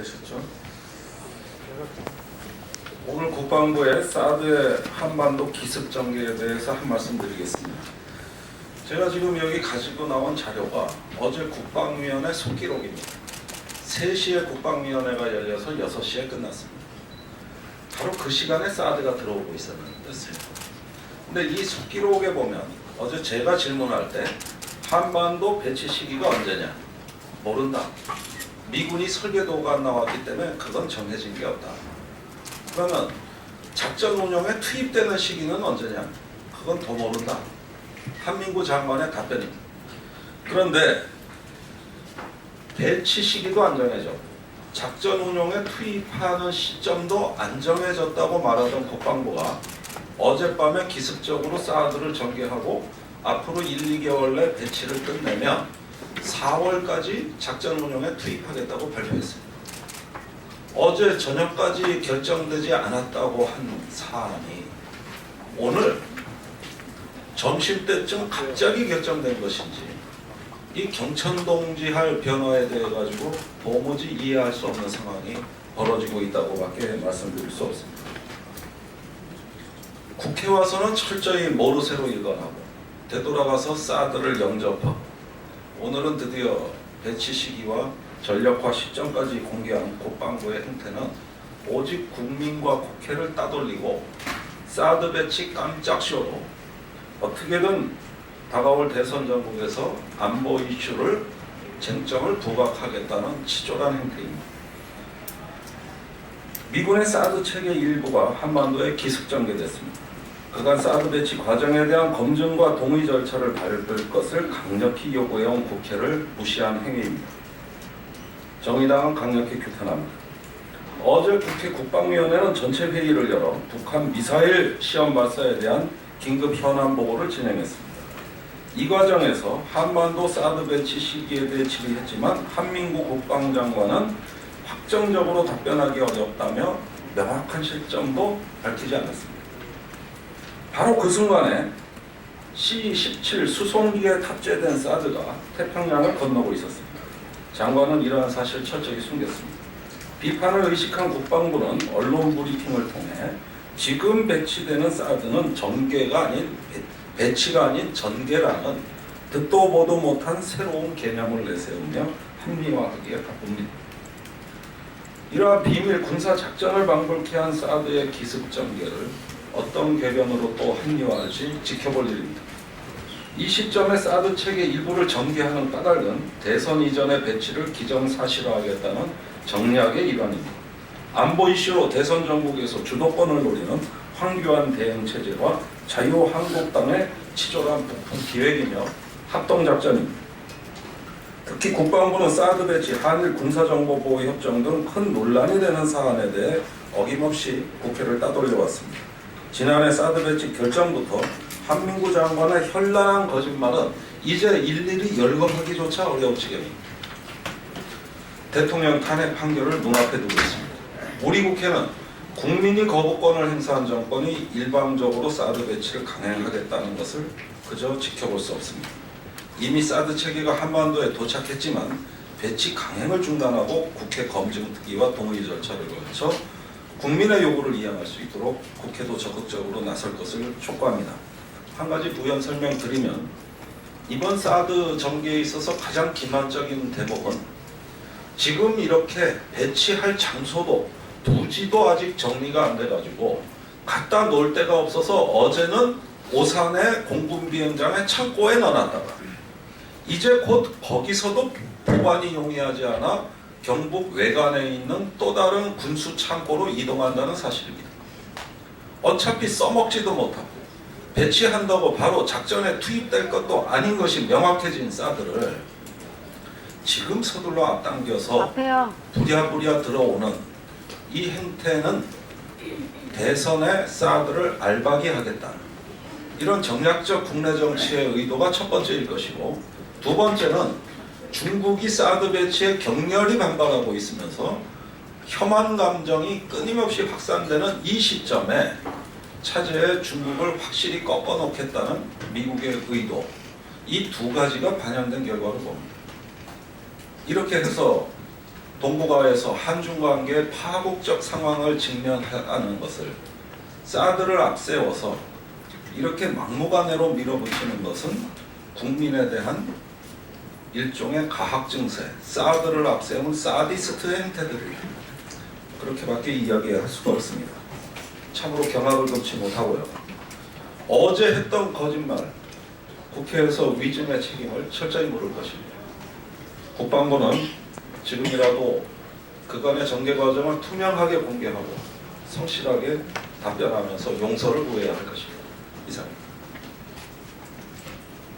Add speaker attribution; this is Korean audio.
Speaker 1: 되셨죠? 오늘 국방부의 사드의 한반도 기습 전개에 대해서 한 말씀 드리겠습니다. 제가 지금 여기 가지고 나온 자료가 어제 국방위원회 속기록입니다. 3시에 국방위원회가 열려서 6시에 끝났습니다. 바로 그 시간에 사드가 들어오고 있었는데요. 근데 이 속기록에 보면 어제 제가 질문할 때 한반도 배치 시기가 언제냐? 모른다. 미군이 설계도가 안 나왔기 때문에 그건 정해진 게 없다. 그러면 작전 운영에 투입되는 시기는 언제냐? 그건 더 모른다. 한민구 장관의 답변입니다. 그런데 배치 시기도 안 정해졌고 작전 운용에 투입하는 시점도 안 정해졌다고 말하던 국방부가 어젯밤에 기습적으로 사드를 전개하고 앞으로 1, 2개월 내 배치를 끝내면 4월까지 작전 운용에 투입하겠다고 발표했습니다. 어제 저녁까지 결정되지 않았다고 한 사안이 오늘 점심 때쯤 갑자기 결정된 것인지 이 경천동지할 변화에 대해 가지고 도무지 이해할 수 없는 상황이 벌어지고 있다고밖에 말씀드릴 수 없습니다. 국회 와서는 철저히 모르쇠로 일관하고 되돌아가서 사드를 영접하고 오늘은 드디어 배치 시기와 전력화 시점까지 공개한 국방부의 행태는 오직 국민과 국회를 따돌리고 사드 배치 깜짝 쇼로 어떻게든 다가올 대선 전국에서 안보 이슈를 쟁점을 부각하겠다는 치졸한 행태입니다. 미군의 사드 체계 일부가 한반도에 기습 전개됐습니다. 그간 사드 배치 과정에 대한 검증과 동의 절차를 밟을 것을 강력히 요구해온 국회를 무시한 행위입니다. 정의당은 강력히 규탄합니다. 어제 국회 국방위원회는 전체 회의를 열어 북한 미사일 시험 발사에 대한 긴급 현안 보고를 진행했습니다. 이 과정에서 한반도 사드 배치 시기에 대해 질의했지만 한민구 국방장관은 확정적으로 답변하기 어렵다며 명확한 시점도 밝히지 않았습니다. 바로 그 순간에 C-17 수송기에 탑재된 사드가 태평양을 건너고 있었습니다. 장관은 이러한 사실을 철저히 숨겼습니다. 비판을 의식한 국방부는 언론 브리핑을 통해 지금 배치되는 사드는 전개가 아닌 배- 배치가 아닌 전개라는 듣도 보도 못한 새로운 개념을 내세우며 합리화하기에 바쁩니다. 이러한 비밀 군사 작전을 방불케 한 사드의 기습 전개를 어떤 궤변으로 또 합리화할지 지켜볼 일입니다. 이 시점에 사드 체계 일부를 전개하는 까닭은 대선 이전의 배치를 기정사실화하겠다는 정략의 일환입니다. 안보 이슈로 대선 전국에서 주도권을 노리는 황교안 대응 체제와 자유한국당의 치졸한 북풍 기획이며 합동작전입니다. 특히 국방부는 사드 배치, 한일 군사정보보호 협정 등 큰 논란이 되는 사안에 대해 어김없이 국회를 따돌려왔습니다. 지난해 사드 배치 결정부터 한민구 장관의 현란한 거짓말은 이제 일일이 열거하기조차 어려운 지경입니다. 대통령 탄핵 판결을 눈앞에 두고 있습니다. 우리 국회는 국민이 거부권을 행사한 정권이 일방적으로 사드 배치를 강행하겠다는 것을 그저 지켜볼 수 없습니다. 이미 사드 체계가 한반도에 도착했지만 배치 강행을 중단하고 국회 검증 특위와 동의 절차를 거쳐 국민의 요구를 이행할 수 있도록 국회도 적극적으로 나설 것을 촉구합니다. 한 가지 부연 설명드리면 이번 사드 전개에 있어서 가장 기만적인 대목은 지금 이렇게 배치할 장소도 부지도 아직 정리가 안 돼가지고 갖다 놓을 데가 없어서 어제는 오산의 공군 비행장의 창고에 넣어놨다가 이제 곧 거기서도 보관이 용이하지 않아 경북 외관에 있는 또 다른 군수 창고로 이동한다는 사실입니다. 어차피 써먹지도 못하고 배치한다고 바로 작전에 투입될 것도 아닌 것이 명확해진 사드를 지금 서둘러 앞당겨서. 부랴부랴 들어오는 이 행태는 대선의 사드를 알박이 하겠다. 이런 정략적 국내 정치의 의도가 첫 번째일 것이고 두 번째는 중국이 사드 배치에 격렬히 반발하고 있으면서 혐한 감정이 끊임없이 확산되는 이 시점에 차제에 중국을 확실히 꺾어 놓겠다는 미국의 의도 이 두 가지가 반영된 결과로 봅니다. 이렇게 해서 동북아에서 한중 관계의 파국적 상황을 직면하는 것을 사드를 앞세워서 이렇게 막무가내로 밀어붙이는 것은 국민에 대한 일종의 가학 증세, 사드를 앞세우는 사디스트 행태들이에요. 그렇게밖에 이야기할 수가 없습니다. 참으로 경악을 금치 못하고요. 어제 했던 거짓말, 국회에서 위증의 책임을 철저히 물을 것입니다. 국방부는 지금이라도 그간의 전개 과정을 투명하게 공개하고 성실하게 답변하면서 용서를 구해야 할 것입니다. 이상입니다.